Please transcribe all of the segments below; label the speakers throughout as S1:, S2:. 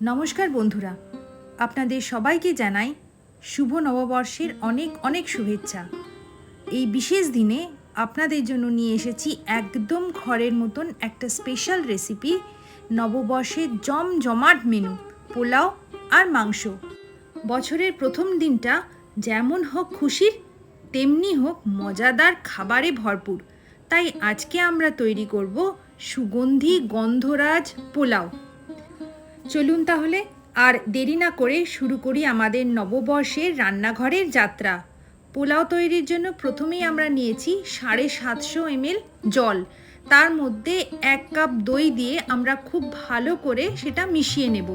S1: নমস্কার বন্ধুরা, আপনাদের সবাইকে জানাই শুভ নববর্ষের অনেক অনেক শুভেচ্ছা। এই বিশেষ দিনে আপনাদের জন্য নিয়ে এসেছি একদম ঘরের মতন একটা স্পেশাল রেসিপি নববর্ষের জমজমাট মেনু পোলাও আর মাংস। বছরের প্রথম দিনটা যেমন হোক খুশির তেমনি হোক মজাদার খাবারে ভরপুর। তাই আজকে আমরা তৈরি করব সুগন্ধি গন্ধরাজ পোলাও। চলুন তাহলে আর দেরি না করে শুরু করি আমাদের নববর্ষের রান্নাঘরের যাত্রা। পোলাও তৈরির জন্য প্রথমেই আমরা নিয়েছি সাড়ে সাতশো এমএল জল। তার মধ্যে এক কাপ দই দিয়ে আমরা খুব ভালো করে সেটা মিশিয়ে নেব।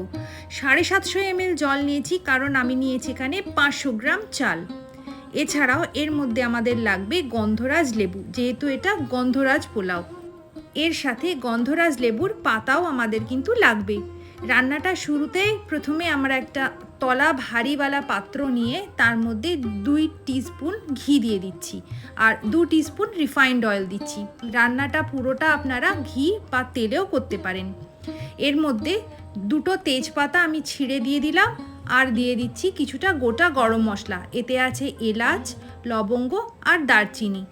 S1: সাড়ে সাতশো এমএল জল নিয়েছি কারণ আমি নিয়েছি এখানে পাঁচশো গ্রাম চাল। এছাড়াও এর মধ্যে আমাদের লাগবে গন্ধরাজ লেবু, যেহেতু এটা গন্ধরাজ পোলাও। এর সাথে গন্ধরাজ লেবুর পাতাও আমাদের কিন্তু লাগবে। রান্নাটা শুরুতে প্রথমে আমরা একটা তলা ভারীওয়ালা পাত্র নিয়ে তার মধ্যে দুই টিস্পুন ঘি দিয়ে দিচ্ছি আর দু টিস্পুন রিফাইন্ড অয়েল দিচ্ছি। রান্নাটা পুরোটা আপনারা ঘি বা তেলেও করতে পারেন। এর মধ্যে দুটো তেজপাতা আমি ছিঁড়ে দিয়ে দিলাম আর দিয়ে দিচ্ছি কিছুটা গোটা গরম মশলা। এতে আছে এলাচ, লবঙ্গ আর দারচিনি।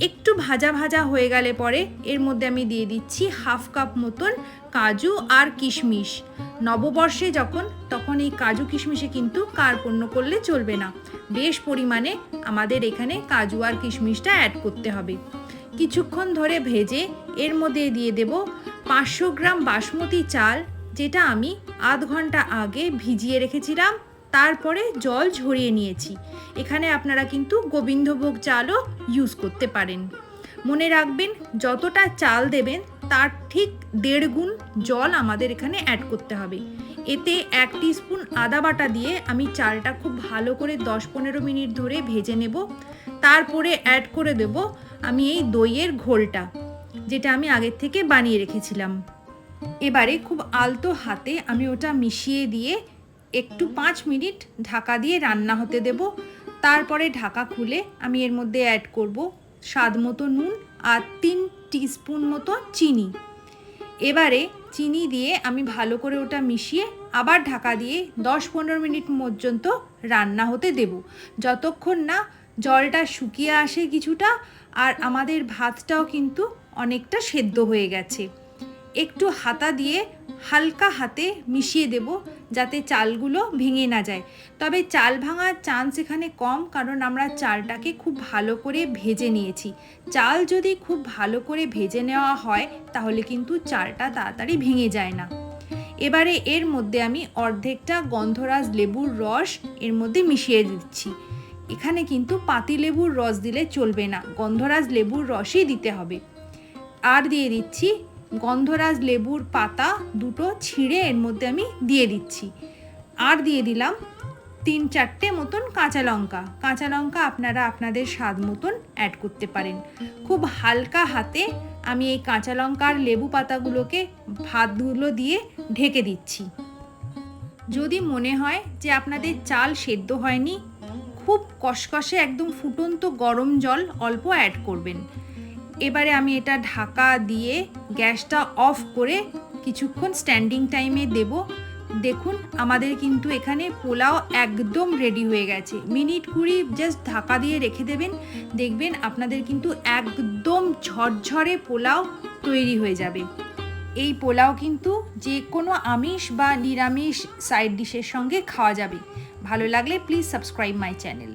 S1: একটু ভাজা ভাজা হয়ে গেলে পরে এর মধ্যে আমি দিয়ে দিচ্ছি হাফ কাপ মতন কাজু আর কিশমিশ। নববর্ষে যখন, তখন এই কাজু কিশমিশে কিন্তু কার্পণ্য করলে চলবে না। বেশ পরিমাণে আমাদের এখানে কাজু আর কিশমিশটা অ্যাড করতে হবে। কিছুক্ষণ ধরে ভেজে এর মধ্যে দিয়ে দেব পাঁচশো গ্রাম বাসমতি চাল, যেটা আমি আধ ঘণ্টা আগে ভিজিয়ে রেখেছিলাম। তারপরে জল ঝরিয়ে নিয়েছি। এখানে আপনারা কিন্তু গোবিন্দভোগ চালও ইউজ করতে পারেন। মনে রাখবেন, যতটা চাল দেবেন, তার ঠিক দেড় গুণ জল আমাদের এখানে অ্যাড করতে হবে। এতে এক স্পুন আদা বাটা দিয়ে আমি চালটা খুব ভালো করে দশ পনেরো মিনিট ধরে ভেজে নেব। তারপরে অ্যাড করে দেব আমি এই দইয়ের ঘোলটা, যেটা আমি আগের থেকে বানিয়ে রেখেছিলাম। এবারে খুব আলতো হাতে আমি ওটা মিশিয়ে দিয়ে একটু পাঁচ মিনিট ঢাকা দিয়ে রান্না হতে দেব। তারপরে ঢাকা খুলে আমি এর মধ্যে অ্যাড করব স্বাদ মতো নুন আর তিন টিস্পুন মতো চিনি। এবারে চিনি দিয়ে আমি ভালো করে ওটা মিশিয়ে আবার ঢাকা দিয়ে দশ পনেরো মিনিট পর্যন্ত রান্না হতে দেব। যতক্ষণ না জলটা শুকিয়ে আসে কিছুটা আর আমাদের ভাতটাও কিন্তু অনেকটা সেদ্ধ হয়ে গেছে। একটু হাতা দিয়ে হালকা হাতে মিশিয়ে দেব যাতে চালগুলো ভেঙে না যায়। তবে চাল ভাঙার চান্স এখানে কম কারণ আমরা চালটাকে খুব ভালো করে ভেজে নিয়েছি। চাল যদি খুব ভালো করে ভেজে নেওয়া হয়, তাহলে কিন্তু চালটা তাড়াতাড়ি ভেঙে যায় না। এবারে এর মধ্যে আমি অর্ধেকটা গন্ধরাজ লেবুর রস এর মধ্যে মিশিয়ে দিচ্ছি। এখানে কিন্তু পাতি লেবুর রস দিলে চলবে না, গন্ধরাজ লেবুর রসই দিতে হবে। আর দিয়ে দিচ্ছি গন্ধরাজ লেবুর পাতা দুটো ছিঁড়ে এর মধ্যে আমি দিয়ে দিচ্ছি। আর দিয়ে দিলাম তিন চারটে মতন কাঁচা লঙ্কা। কাঁচা লঙ্কা আপনারা আপনাদের স্বাদ মতন অ্যাড করতে পারেন। খুব হালকা হাতে আমি এই কাঁচা লঙ্কার লেবু পাতাগুলোকে ভাতগুলো দিয়ে ঢেকে দিচ্ছি। যদি মনে হয় যে আপনাদের চাল সেদ্ধ হয়নি, খুব কষকষে একদম ফুটন্ত গরম জল অল্প অ্যাড করবেন। এবারে আমি এটা ঢাকা দিয়ে গ্যাসটা অফ করে কিছুক্ষণ স্ট্যান্ডিং টাইমে দেব। দেখুন, আমাদের কিন্তু এখানে পোলাও একদম রেডি হয়ে গেছে। মিনিট কুড়ি জাস্ট ঢাকা দিয়ে রেখে দেবেন। দেখবেন আপনাদের কিন্তু একদম ঝরঝরে পোলাও তৈরি হয়ে যাবে। এই পোলাও কিন্তু যে কোনো আমিষ বা নিরামিষ সাইড ডিশের সঙ্গে খাওয়া যাবে। ভালো লাগলে প্লিজ সাবস্ক্রাইব মাই চ্যানেল